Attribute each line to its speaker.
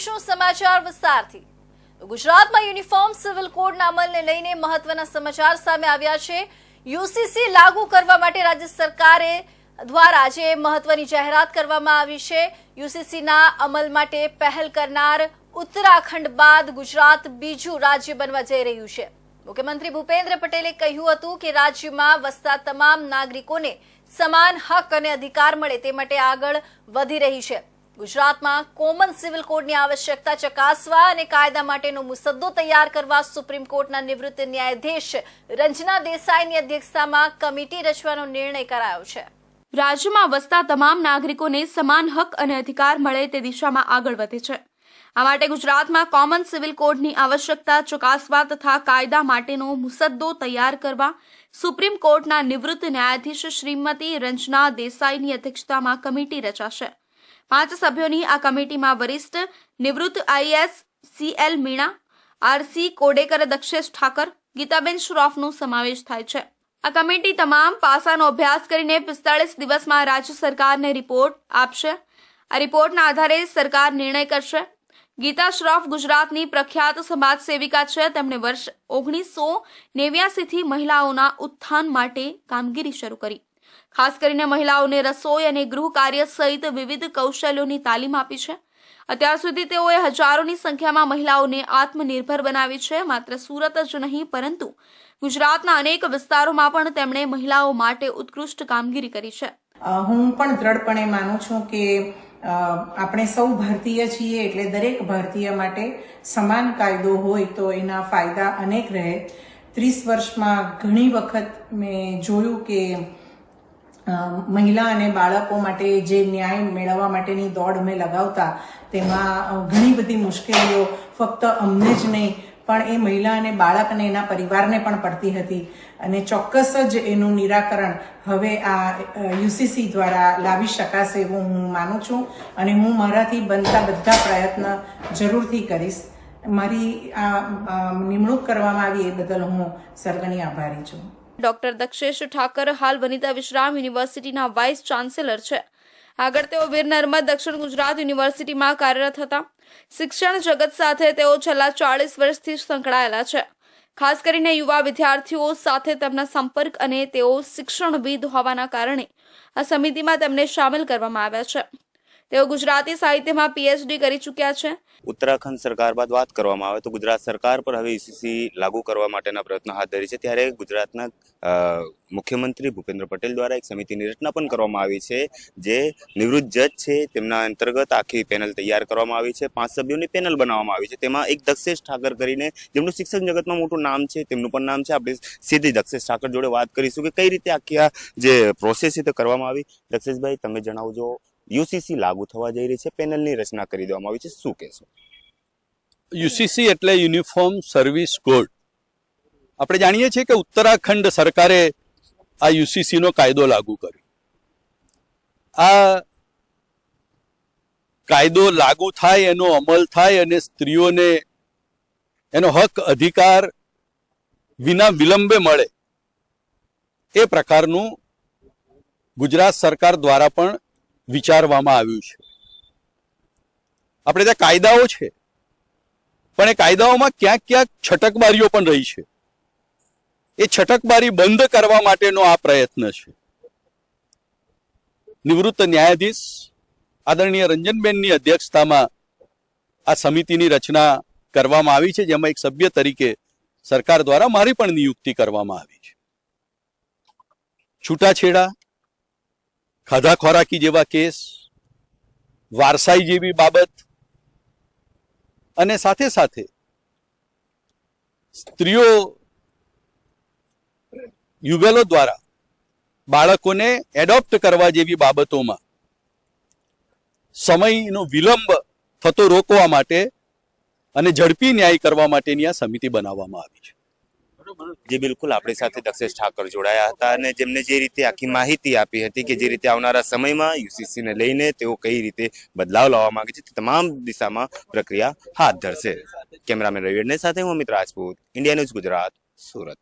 Speaker 1: જોઈશું સમાચાર વિસ્તારથી. ગુજરાતમાં યુનિફોર્મ સિવિલ કોડના અમલને લઈને મહત્વના સમાચાર સામે આવ્યા છે. યુસીસી લાગુ કરવા માટે રાજ્ય સરકારે દ્વારા જે મહત્વની જાહેરાત કરવામાં આવી છે. યુસીસીના અમલ માટે પહેલ કરનાર ઉત્તરાખંડ બાદ ગુજરાત બીજું રાજ્ય બનવા જઈ રહ્યું છે. મુખ્યમંત્રી ભૂપેન્દ્ર પટેલે કહ્યું હતું કે રાજ્યમાં વસતા તમામ નાગરિકોને સમાન હક અને અધિકાર મળે તે માટે આગળ વધી રહી છે. ગુજરાતમાં કોમન સિવિલ કોડની આવશ્યકતા ચકાસવા અને કાયદા માટેનો મુસદ્દો તૈયાર કરવા સુપ્રીમ કોર્ટના નિવૃત્ત ન્યાયાધીશ રંજના દેસાઈની અધ્યક્ષતામાં કમિટી રચવાનો નિર્ણય કરાયો છે.
Speaker 2: રાજ્યમાં વસતા તમામ નાગરિકોને સમાન હક અને અધિકાર મળે તે દિશામાં આગળ વધે છે. આ માટે ગુજરાતમાં કોમન સિવિલ કોડની આવશ્યકતા ચકાસવા તથા કાયદા માટેનો મુસદ્દો તૈયાર કરવા સુપ્રીમ કોર્ટના નિવૃત્ત ન્યાયાધીશ શ્રીમતી રંજના દેસાઈની અધ્યક્ષતામાં કમિટી રચાશે. પાંચ સભ્યોની આ કમિટીમાં વરિષ્ઠ નિવૃત્ત IAS C L Meena R C Kodekar Dakshesh Thakar, Gitaben શ્રોફનો સમાવેશ થાય છે. આ કમિટી તમામ પાસાનો અભ્યાસ કરીને પિસ્તાળીસ દિવસમાં રાજ્ય સરકારને રિપોર્ટ આપશે. આ રિપોર્ટના આધારે સરકાર નિર્ણય કરશે. ગીતા શ્રોફ ગુજરાતની પ્રખ્યાત સમાજ સેવિકા છે. તેમણે વર્ષ ઓગણીસો નેવ્યાસીથી મહિલાઓના ઉત્થાન માટે કામગીરી શરૂ કરી. ખાસ કરીને મહિલાઓને રસોઈ અને ગૃહ કાર્ય સહિત વિવિધ કૌશલ્યોની તાલીમ આપી છે. અત્યાર સુધી તેઓએ હજારોની સંખ્યામાં મહિલાઓને આત્મનિર્ભર બનાવી છે. માત્ર સુરત જ નહીં, પરંતુ ગુજરાતના અનેક વિસ્તારોમાં પણ તેમણે મહિલાઓ માટે ઉત્કૃષ્ટ કામગીરી કરી છે.
Speaker 3: હું પણ દ્રઢપણે માનું છું કે આપણે સૌ ભારતીય છીએ એટલે દરેક ભારતીય માટે સમાન કાયદો હોય તો એના ફાયદા અનેક રહે. ત્રીસ વર્ષમાં ઘણી વખત મેં જોયું કે મહિલા અને બાળકો માટે જે ન્યાય મેળવવા માટેની દોડ અમે લગાવતા, તેમાં ઘણી બધી મુશ્કેલીઓ ફક્ત અમને જ નહીં, પણ એ મહિલા અને બાળક અને એના પરિવારને પણ પડતી હતી. અને ચોક્કસ જ એનું નિરાકરણ હવે આ યુસીસી દ્વારા લાવી શકાશે એવું હું માનું છું. અને હું મારાથી બનતા બધા પ્રયત્ન જરૂરથી કરીશ. મારી આ નિમણૂક કરવામાં આવી એ બદલ હું સર્વની આભારી છું.
Speaker 2: ડોક્ટર દક્ષેશ ઠાકર હાલ વનિતા વિશ્રામ યુનિવર્સિટીના વાઇસ ચાન્સેલર છે. આગળ તેઓ વીર નર્મદ દક્ષિણ ગુજરાત યુનિવર્સિટીમાં કાર્યરત હતા. શિક્ષણ જગત સાથે તેઓ છેલ્લા ચાળીસ વર્ષથી સંકળાયેલા છે. ખાસ કરીને યુવા વિદ્યાર્થીઓ સાથે તેમના સંપર્ક અને તેઓ શિક્ષણવિદ હોવાના કારણે આ સમિતિમાં તેમને સામેલ કરવામાં આવ્યા છે. તેઓ ગુજરાતી સાહિત્યમાં પીએચડી કરી ચૂક્યા છે.
Speaker 4: ઉત્તરાખંડ સરકાર બાદ વાત કરવામાં આવે તો ગુજરાત સરકાર પર હવે ઈસીસી લાગુ કરવા માટેના પ્રયત્નો હાથ ધરી છે. ત્યારે ગુજરાતના મુખ્યમંત્રી ભૂપેન્દ્ર પટેલ દ્વારા એક સમિતિની રચના પણ કરવામાં આવી છે, જે નિવૃત્ત જજ છે, તેમના અંતર્ગત આખી પેનલ તૈયાર કરવામાં આવી છે, પાંચ સભ્યોની પેનલ બનાવવામાં આવી છે. તેમાં એક દક્ષેશ ઠાકર કરીને, જેમનું શિક્ષણ જગતમાં મોટું નામ છે, તેમનું પણ નામ છે. આપણે સીધી દક્ષેશ ઠાકર જોડે વાત કરીશું કે કઈ રીતે આખી આ જે પ્રોસેસ છે તે કરવામાં આવી. દક્ષેશભાઈ, તમે જણાવજો યુસીસી લાગુ થવા જઈ રહી છે. પેનલની રચના કરી દેવામાં આવી છે. શું કહેશો?
Speaker 5: યુસીસી એટલે યુનિફોર્મ સર્વિસ કોડ આપણે જાણીએ છીએ કે ઉત્તરાખંડ સરકારે આ યુસીસી નો કાયદો લાગુ કર્યો. આ કાયદો લાગુ થાય, એનો અમલ થાય અને સ્ત્રીઓને એનો હક, અધિકાર વિના વિલંબે મળે. એ પ્રકારનું ગુજરાત સરકાર દ્વારા પણ વિચારવામાં આવ્યું છે. આપણે ત્યાં કાયદાઓ છે, પણ એ કાયદાઓમાં ક્યાંક ક્યાંક છટકબારીઓ પણ રહી છે. એ છટકબારી બંધ કરવા માટેનો આ પ્રયત્ન છે. નિવૃત્ત ન્યાયાધીશ આદરણીય રંજનબેનની અધ્યક્ષતામાં આ સમિતિની રચના કરવામાં આવી છે, જેમાં એક સભ્ય તરીકે સરકાર દ્વારા મારી પણ નિયુક્તિ કરવામાં આવી છે. છૂટાછેડા ખાધા ખોરાકી જેવા કેસ, વારસાઈ જેવી બાબત અને સાથે સાથે સ્ત્રીઓ યુગલો દ્વારા બાળકોને એડોપ્ટ કરવા જેવી બાબતોમાં સમયનો વિલંબ થતો રોકવા માટે અને ઝડપી ન્યાય કરવા માટેની આ સમિતિ બનાવવામાં આવી છે.
Speaker 4: જે બિલકુલ આપણી સાથે દક્ષેશ ઠાકર જોડાયા હતા અને જેમને જે રીતે આખી માહિતી આપી હતી કે જે રીતે આવનારા સમયમાં યુસીસી ને લઈને તેઓ કઈ રીતે બદલાવ લાવવા માંગે છે તે તમામ દિશામાં પ્રક્રિયા હાથ ધરશે. કેમેરામેન રવિ સાથે હું અમિત રાજપૂત, ઇન્ડિયા ન્યૂઝ ગુજરાત, સુરત.